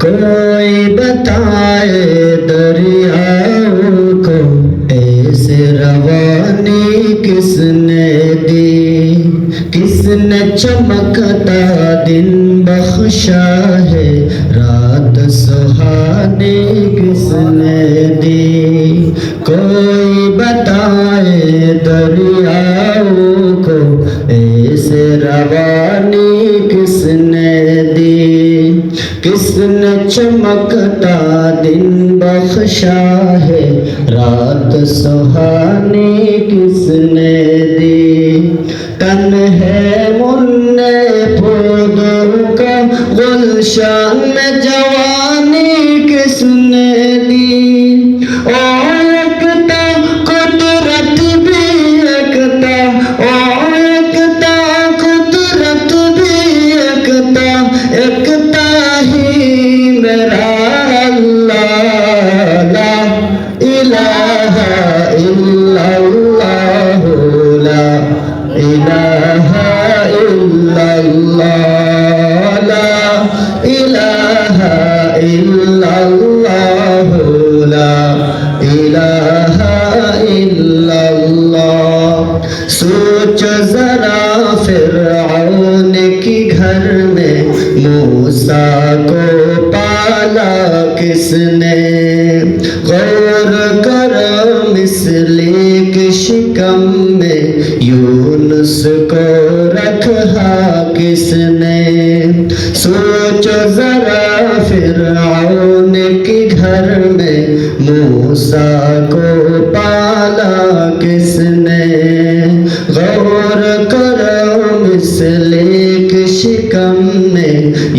کوئی بتائے دریاؤں کو ایسے روانی کس نے دی؟ کس نے چمکتا دن بخشا ہے؟ رات سہانی کس نے کس نے چمکتا دن بخشا ہے رات سہانی کس سوچ ذرا فرعون کی گھر میں، موسیٰ کو پالا کس نے؟ غور کر مثلی کی شکم میں، یونس کو رکھا کس نے؟ سوچ ذرا فرعون کی گھر میں، موسیٰ کو پالا کس نے؟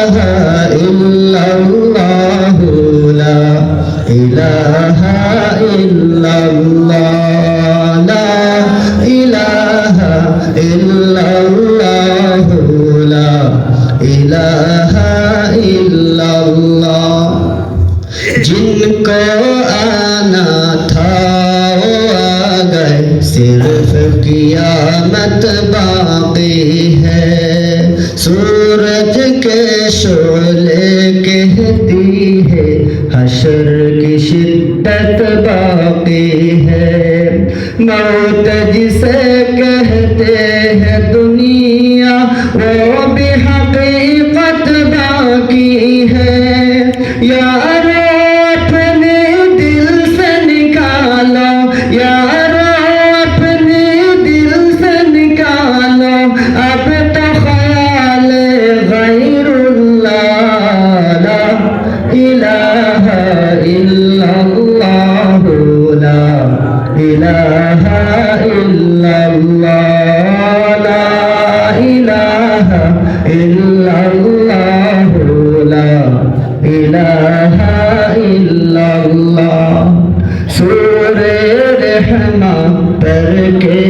الہ الا اللہ لا الہ قیامت باقی ہے۔ سورج کے شعلے کہتی ہے، حشر کی شدت باقی ہے۔ موت جسے کہتے ہیں دنیا، وہ بھی الہ الا اللہ لا الہ الا اللہ لا الہ الا اللہ لا الہ الا اللہ سور رحمہ پر کے